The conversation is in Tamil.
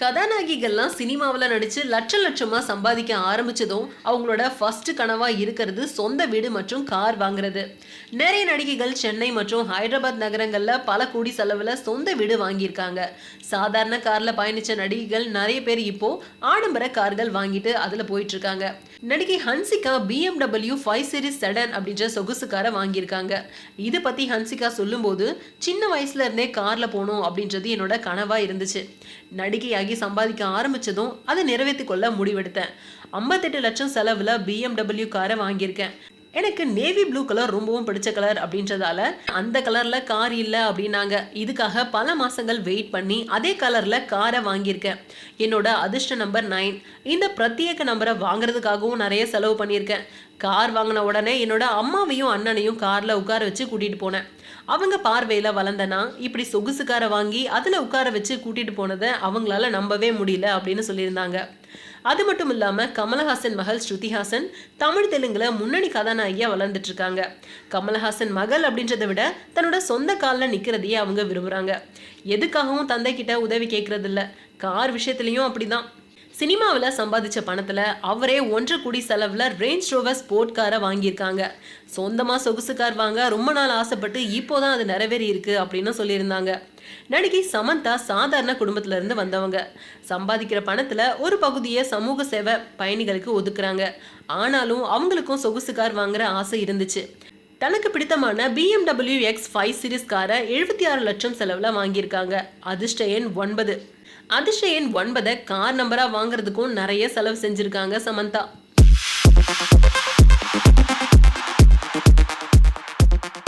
கதாநாயகிகள்லாம் சினிமாவில் நடித்து லட்ச லட்சமாக சம்பாதிக்க ஆரம்பித்ததும் அவங்களோட ஃபர்ஸ்ட் கனவாக இருக்கிறது சொந்த வீடு மற்றும் கார் வாங்குறது. நிறைய நடிகைகள் சென்னை மற்றும் ஹைதராபாத் நகரங்களில் பல கோடி செலவில் சொந்த வீடு வாங்கியிருக்காங்க. சாதாரண காரில் பயணித்த நடிகைகள் நிறைய பேர் இப்போ ஆடம்பர கார்கள் வாங்கிட்டு அதில் போயிட்டுருக்காங்க. நடிகை Hansika BMW five series sedan அப்படின்ற சொகுசு காரை வாங்கியிருக்காங்க. இது பற்றி ஹன்சிகா சொல்லும்போது சின்ன வயசுல இருந்தே காரில் போகணும் அப்படின்றது என்னோட கனவாக இருந்துச்சு. நடிகையாகி சம்பாதிக்க ஆரம்பிச்சதும் அதை நிறைவேற்றி கொள்ள முடிவெடுத்தேன். ஐம்பத்தெட்டு லட்சம் செலவில் பிஎம்டபிள்யூ காரை வாங்கியிருக்கேன். எனக்கு நேவி ப்ளூ கலர் ரொம்பவும் பிடிச்ச கலர் அப்படின்றதால அந்த கலர்ல கார் இல்லை அப்படின்னாங்க. இதுக்காக பல மாசங்கள் வெயிட் பண்ணி அதே கலர்ல காரை வாங்கியிருக்கேன். என்னோட அதிர்ஷ்ட நம்பர் நைன் இந்த பிரத்யேக நம்பரை வாங்குறதுக்காகவும் நிறைய செலவு பண்ணியிருக்கேன். கார் வாங்கின உடனே என்னோட அம்மாவையும் அண்ணனையும் காரில் உட்கார வச்சு கூட்டிகிட்டு போனேன். அவங்க பார்வையில் வளர்ந்தனா இப்படி சொகுசு காரை வாங்கி அதில் உட்கார வச்சு கூட்டிகிட்டு போனதை அவங்களால நம்பவே முடியல அப்படின்னு சொல்லியிருந்தாங்க. அது மட்டும் இல்லாமல் கமலஹாசன் மகள் ஸ்ருதிஹாசன் தமிழ் தெலுங்குல முன்னணி கதாநாயகியாக வளர்ந்துட்டு இருக்காங்க கமலஹாசன் மகள் அப்படின்றத விட தன்னோட சொந்த காலில் நிற்கிறதையே அவங்க விரும்புகிறாங்க எதுக்காகவும் தந்தை கிட்ட உதவி கேட்கறதில்ல கார் விஷயத்துலையும் அப்படிதான். சினிமாவில் சம்பாதிச்ச பணத்தில் அவரே ஒன்று கோடி செலவில் ரேஞ்ச் ரோவர் ஸ்போர்ட் காரை வாங்கியிருக்காங்க. சொந்தமாக சொகுசு கார் வாங்க ரொம்ப நாள் ஆசைப்பட்டு இப்போதான் அது நிறைவேறி இருக்கு அப்படின்னு சொல்லியிருந்தாங்க. நடிகை சமந்தா சாதாரண குடும்பத்துலேருந்து வந்தவங்க. சம்பாதிக்கிற பணத்தில் ஒரு பகுதியை சமூக சேவை பயணிகளுக்கு ஒதுக்குறாங்க. ஆனாலும் அவங்களுக்கும் சொகுசு கார் வாங்குற ஆசை இருந்துச்சு. தனக்கு பிடித்தமான பிஎம்டபிள்யூ எக்ஸ் ஃபைவ் சீரிஸ் காரை எழுபத்தி ஆறு லட்சம் செலவில் வாங்கியிருக்காங்க. அதிர்ஷ்ட எண் ஒன்பது. அதிர்ஷ்ட எண் ஒன்பதை கார் நம்பராக வாங்குறதுக்கும் நிறைய செலவு செஞ்சுருக்காங்க சமந்தா.